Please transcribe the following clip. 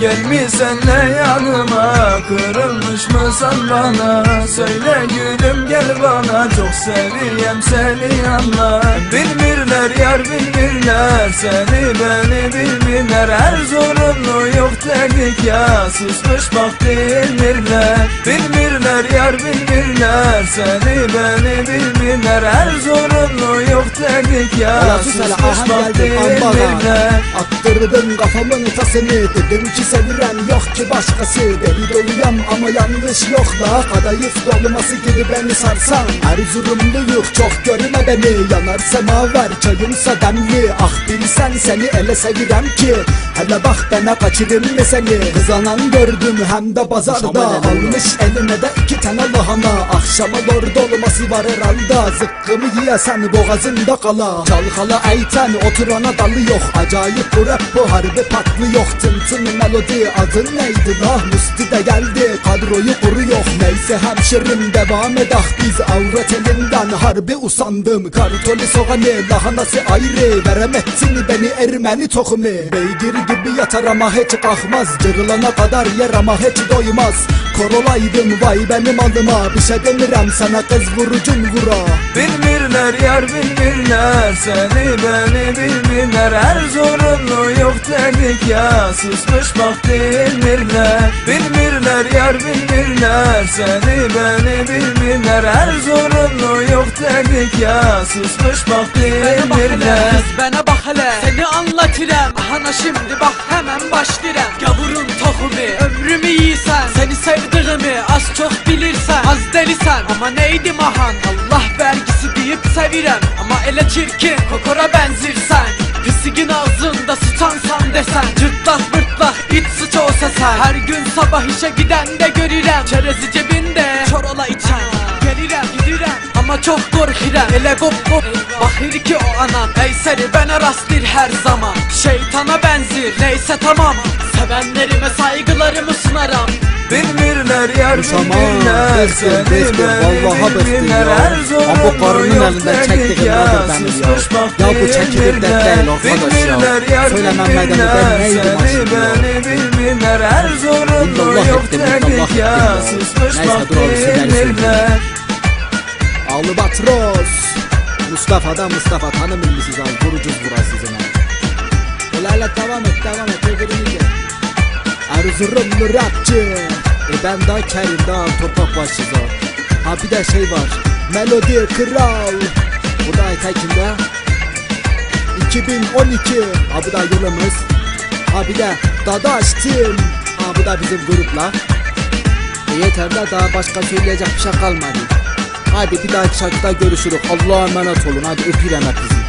Gelmişsen yanıma Kırılmış mı san bana Söyle gülüm gel bana Çok seviyem seni anla Bilmirler yar bilmirler Seni beni bilmirler. Erzurumlu yok dedik ya Susmuş bak bilmirler. Bilmirler yar bilmirler Seni beni bilmirler. Erzurumlu yok dedik ya Susmuş bak bilmirler. Attırdım kafamın tasını Dedim ki seviren yok ki başkası. Deli doluyam ama yanlış yok. La Kadayıf dolması gibi beni sarsan. Erzurumluyuk çok görme beni. Yanar semaver çayımsa demli Ah bilsen seni ele sevirem ki. Hele bak bana kaçırım mı seni. Kızanan gördüm hem de pazarda. Almış eline de iki tane lahana. Akşama lor dolması var herhalde. Zıkkımı yiyesen boğazında kala. Çalkala eyten oturana dalı yok. Acayip bu rap bu harbi patlı yok Tın tın melodi adın neydi? Lah Musti de geldi. Kadroyu kuru yok Neyse hemşerim devam edah biz Avret elinden. Harbi usandım. Kartoli soğanı lahanası ayrı. Veremezsin beni Ermeni tohumu. Beygir gibi yatar ama hiç kalkmaz. Cırılana kadar yer ama hiç doymaz. Korolaydım vay benim adıma. Bir şey demirem sana kız vurucun vura. Bilmirler yar bilmirler Seni beni bilmirler. Erzurumlu yok dedik ya Susmuş bak bilmirler Bilmirler yar bilmirler Seni beni bilmirler. Erzurumlu yok dedik ya Susmuş bak bilmirler kız bana bak hele. Seni anlatırım Ahana şimdi bak hemen başlarım Gavurun tohumu ömrümü yiysen Seni sevdiğimi az çok bilirsen Az delisen ama neydim ahan Allah vergisi deyip sevirem. Ama ele çirkin kokora benzirsen. Pisigin ağzında sıçansan desen sen Her gün sabah işe giden de görürem. Çerezi cebinde çorola içen Gelirem gidirem ama çok korkirem. Ele kop kop bakır ki o anan Ey seni bana rastlir her zaman. Şeytana benzir neyse tamam. Sevenlerime saygılarımı sunarım Bıktım, Seni bıktım, vallahi bıktım bilmirler ya. Erzurumlu Ama bu karının dedik çektiğim nedir benim ya? Ya bu bilmirler. değil arkadaş ya. Söylemem bedeni, ben neydim beni bilmirler Erzurumlu İllallah yok ettim ya. Susmuş bak sigara bilmirler Albatros Mustafa'dan Mustafa tanımın mı siz al vurucuz burası sizin hele devam et devam et öbürünü Erzurumlu rapçi E ben daha Kerim daha toprak başçız o Ha bir de şey var Melodi Kral Bu da Aytekin'de 2012 Ha bu da yılımız Ha bir de Dadaş Team Ha bu da bizim grupla e yeter de daha başka söyleyecek bir şey kalmadı. Hadi bir dahaki şarkıda görüşürüz. Allah'a emanet olun. Hadi öpürüm hepinizi.